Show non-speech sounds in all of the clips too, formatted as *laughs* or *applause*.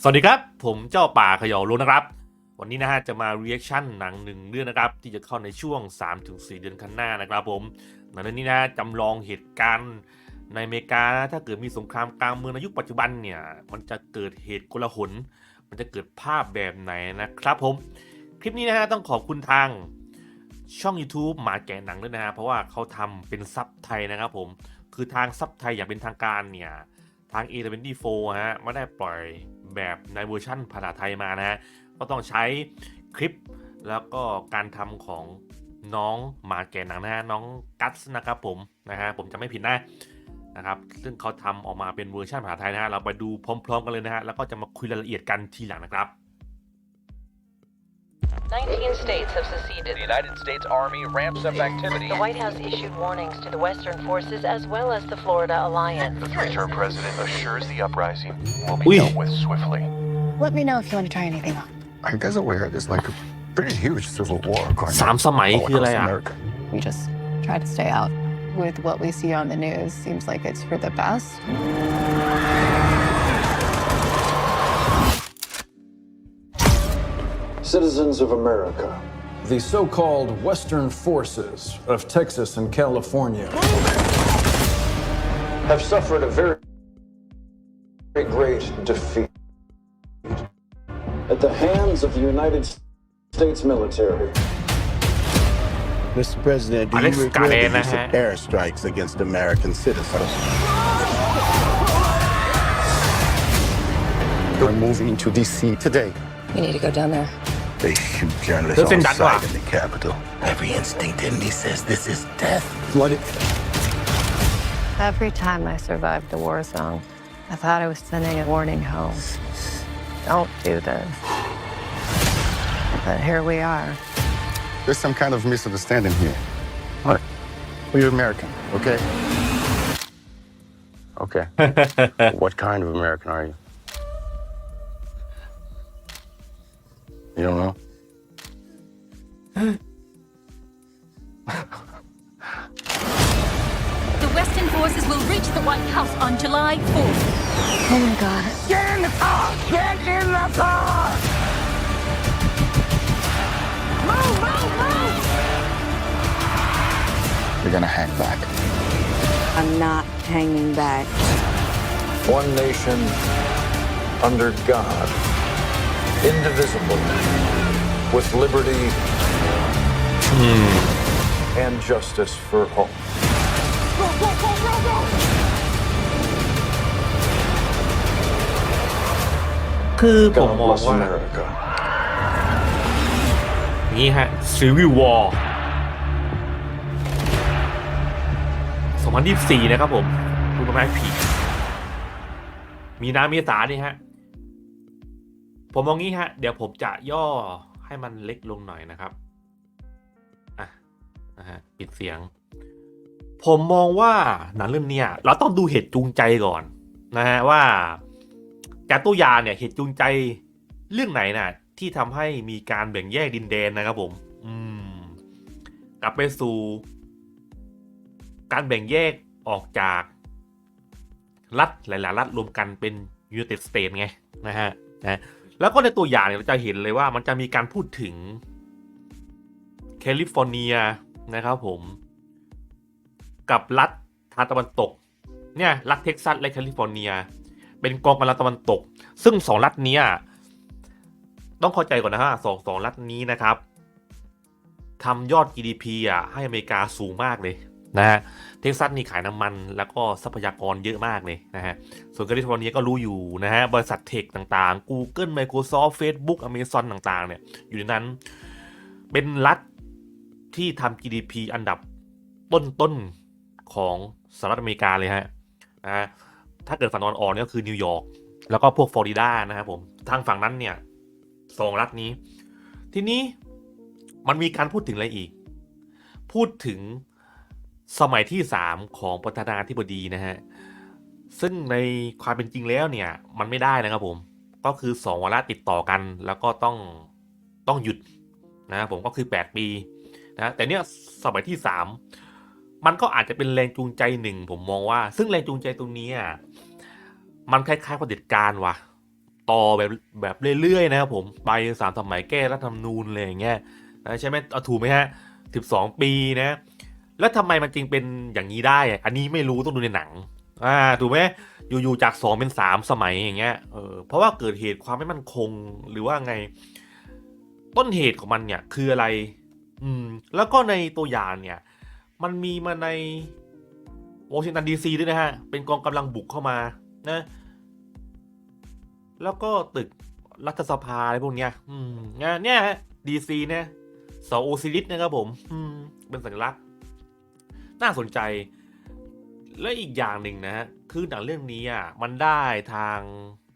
สวัสดีครับ ผมเจ้าป่าขยอรุนะครับ วันนี้นะฮะจะมา reaction หนังหนึ่งเรื่องนะครับ ที่จะเข้าในช่วง 3-4 เดือนข้างหน้านะครับผมหนังเรื่องนี้นะจำลองเหตุการณ์ในอเมริกาถ้าเกิดมีสงครามกลางเมืองในยุคปัจจุบันเนี่ย มันจะเกิดเหตุโกลาหล มันจะเกิดภาพแบบไหนนะครับผม คลิปนี้นะฮะต้องขอบคุณทางช่อง YouTube หมาแกะหนังด้วยนะฮะเพราะว่าเขาทำเป็นซับไทยนะครับผม คือทางซับไทยอย่างเป็นทางการเนี่ย ทาง A24 ฮะไม่ได้ปล่อย แบบในเวอร์ชั่นภาษาไทยมานะฮะก็ต้องใช้คลิปแล้วก็การทำของน้องมาแก่หนังนะฮะน้องกัสนะครับผมนะฮะผมจะไม่ผิดนะนะครับซึ่งเขาทำออกมาเป็นเวอร์ชันภาษาไทยนะฮะเราไปดูพร้อม ๆ กันเลยนะฮะแล้วก็จะมาคุยรายละเอียดกันทีหลังนะครับ 19 states have seceded. The United States Army ramps up activity. The White House issued warnings to the Western forces as well as the Florida Alliance. The three-term president assures the uprising will be dealt with swiftly. Let me know if you want to try anything on. I guess aware there's like a pretty huge civil war going on across America. We just try to stay out. With what we see on the news, seems like it's for the best. Citizens of America, The so called Western forces of Texas and California have suffered a very, very great defeat at the hands of the United States military. Mr. President, do Alex you regret the Cadena, use of airstrikes against American citizens? We're moving to D.C. today. We need to go down there. They shoot journalists Doesn't on sight work? in the Capitol. Every instinct in me says this is death. Flooded. Every time I survived a war zone, I thought I was sending a warning home. Don't do this. But here we are. There's some kind of misunderstanding here. What? Well, you're American, okay? Okay. *laughs* what kind of American are you? You don't know? The Western forces will reach the White House on July 4th. Oh my god. Get in the car! Get in the car! Move, move, move! You're gonna hang back. I'm not hanging back. One nation under God, indivisible, with liberty and justice for all. คือผมม God อง bless ว่า America. นี้ฮะ Civil War 2024 นะครับผมดูกันไหมผีมีนาเมษานี่ฮะ ผมมองงี้ฮะ เดี๋ยวผมจะย่อให้มันเล็กลงหน่อยนะครับ อะนะฮะปิดเสียง ผมมองว่าหนังเรื่องเนี้ยเราต้องดูเหตุจูงใจก่อนนะฮะว่าจากตัวอย่างเนี่ยเหตุจูงใจเรื่องไหนน่ะ ที่ทำให้มีการแบ่งแยกดินแดนนะครับผม อืม กลับไปสู่ การแบ่งแยกออกจากรัฐหลายๆรัฐรวมกันเป็น United States ไงนะฮะนะ แล้วก็ในตัวอย่างเนี่ยเราจะเห็นเลยว่ามันจะมีการพูดถึงแคลิฟอร์เนียนะครับผม กับรัฐทางตะวันตกเนี่ยรัฐเท็กซัสและแคลิฟอร์เนีย เป็นกองกำลังตะวันตก ซึ่งสองรัฐนี้ต้องเข้าใจก่อนนะฮะสองสองรัฐนี้นะครับทำยอด GDP อะให้อเมริกาสูงมากเลย นะฮะเท็กซัสนี่ขายน้ำมันแล้วก็ทรัพยากรเยอะมากเลยนะฮะ ส่วนแคลิฟอร์เนียก็รู้อยู่นะฮะ บริษัทเทคต่างๆ Google Microsoft Facebook Amazon ต่างๆ เนี่ย อยู่ในนั้น เป็นรัฐที่ทำ GDP อันดับต้นๆ ของสหรัฐอเมริกาเลยฮะนะฮะถ้าเกิดฝั่งตะวันออกเนี่ยก็คือนิวยอร์ก แล้วก็พวกฟลอริดานะครับผม ทางฝั่งนั้นเนี่ยสองรัฐนี้ ทีนี้มันมีการพูดถึงอะไรอีก พูดถึง สมัยที่สามของประธานาธิบดีนะฮะ ซึ่งในความเป็นจริงแล้วเนี่ย มันไม่ได้นะครับผม ก็คือสองวาระติดต่อกัน แล้วก็ต้องต้องหยุดนะผมก็คือ 8 ปีนะแต่เนี่ยสมัยที่ 3 มันก็อาจจะเป็นแรงจูงใจหนึ่งผมมองว่า ซึ่งแรงจูงใจตรงนี้อะมันคล้ายๆประเด็จการว่ะตต่อแบบแบบเรื่อยๆนะครับผมไปสามสมัยแก้รัฐธรรมนูญอะไรอย่างเงี้ยนะใช่ไหมเอาถูกไหมฮะสิบสองปีนะ แล้วทำไมมันจึงเป็นอย่างนี้ได้ อันนี้ไม่รู้ต้องดูในหนัง อ่าถูกไหมอยู่ๆจากสองเป็นสามสมัยอย่างเงี้ยเออเพราะว่าเกิดเหตุความไม่มั่นคงหรือว่าไง ต้นเหตุของมันเนี่ยคืออะไร อืม แล้วก็ในตัวอย่างเนี่ย มันมีมาในวอชิงตันดีซีด้วยนะฮะ เป็นกองกำลังบุกเข้ามานะ แล้วก็ตึกรัฐสภาอะไรพวกเนี้ย อืมเนี่ยเนี่ยฮะดีซีเนี่ยสาโอซิลิสนะครับผม อืม เป็นสัญลักษณ์ น่าสนใจ และอีกอย่างหนึ่งนะฮะคือหนังเรื่องนี้อะมันได้ทาง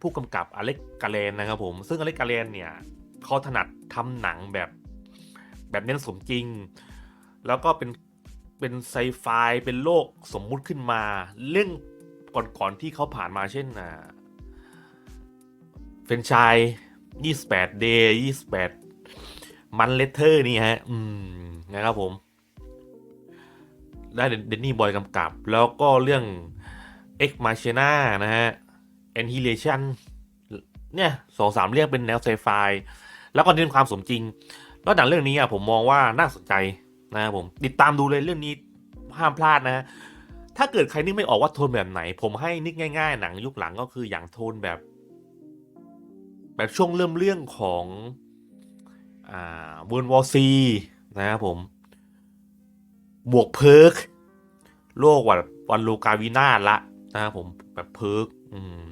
ผู้กำกับอเล็กกาเลนนะครับผม ซึ่งอเล็กกาเลนเนี่ยเขาถนัดทำหนังแบบแบบเน้นสมจริง แล้วก็เป็นเป็นไซไฟเป็นโลกสมมุติขึ้นมา เรื่องก่อนๆที่เขาผ่านมาเช่นอ่าเฟนชาย28 day 28 มันเลเทอร์นี่ฮะ อืม นะครับผม ได้เดนนี่บอยกำกับ แล้วก็เรื่อง X Machina นะฮะ Annihilation เนี่ยสองสามเรื่องเป็นแนวไซไฟแล้วก็เน้นความสมจริง แล้วหนังเรื่องนี้อะผมมองว่าน่าสนใจนะครับผมติดตามดูเลยเรื่องนี้ห้ามพลาดนะฮะถ้าเกิดใครนึกไม่ออกว่าโทนแบบไหน ผมให้นึกง่าย ๆ หนังยุคหลังก็คืออย่างโทนแบบ แบบช่วงเริ่มเรื่องของอ่าเวิร์นวอซีนะครับผม บวกเพิร์กโลกวันวันโลกาวินาละนะครับผมแบบเพิร์กอืม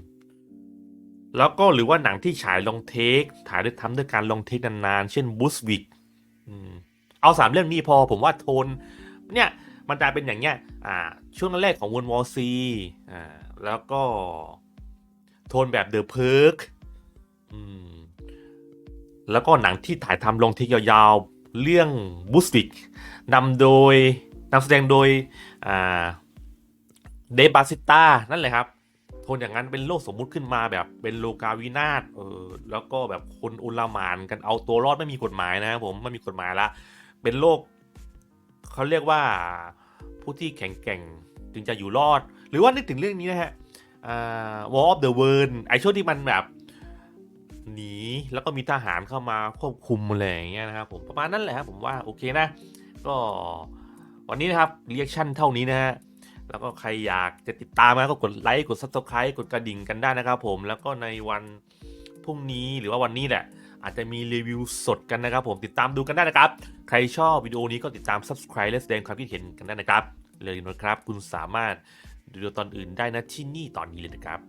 แล้วก็หรือว่าหนังที่ฉายลองเทคถ่ายด้วยทำด้วยการลองเทคนานๆ เช่นบูสวิกเอาสามเรื่องนี้พอผมว่าโทน เนี่ย มันจะเป็นอย่างเงี้ยอ่า ช่วงแรกของวนวอซีอ่าแล้วก็ โทนแบบเดอะเพิร์กอืมแล้วก็หนังที่ถ่ายทำลงเทคยาวๆ เรื่องบูสวิกนำโดยนำแสดงโดยเดบาซิต้านั่นแหละครับทนอย่างนั้นเป็นโลกสมมุติขึ้นมาแบบเป็นโลกาวินาศเออแล้วก็แบบคนอุลหมานกันเอาตัวรอดไม่มีกฎหมายนะครับผมไม่มีกฎหมายละเป็นโลกเขาเรียกว่าผู้ที่แข็งแกร่งจึงจะอยู่รอด หรือว่านึกถึงเรื่องนี้นะฮะอ่า War of the World ไอช่วงที่มันแบบ หนีแล้วก็มีทหารเข้ามาควบคุมอะไรอย่างเงี้ยนะครับผมประมาณนั้นแหละครับผมว่าโอเคนะ ก็วันนี้นะครับเรียกชั่นเท่านี้นะฮะแล้วก็ใครอยากจะติดตามนะก็กดไลค์กด subscribe กดกระดิ่งกันได้นะครับผมแล้วก็ในวันพรุ่งนี้หรือว่าวันนี้แหละอาจจะมีรีวิวสดกันนะครับผมติดตามดูกันได้นะครับ ใครชอบวิดีโอนี้ก็ติดตาม subscribe และแสดงความคิดเห็นกันได้นะครับ เลยนะครับ คุณสามารถดูตอนอื่นได้นะที่นี่ตอนนี้เลยนะครับ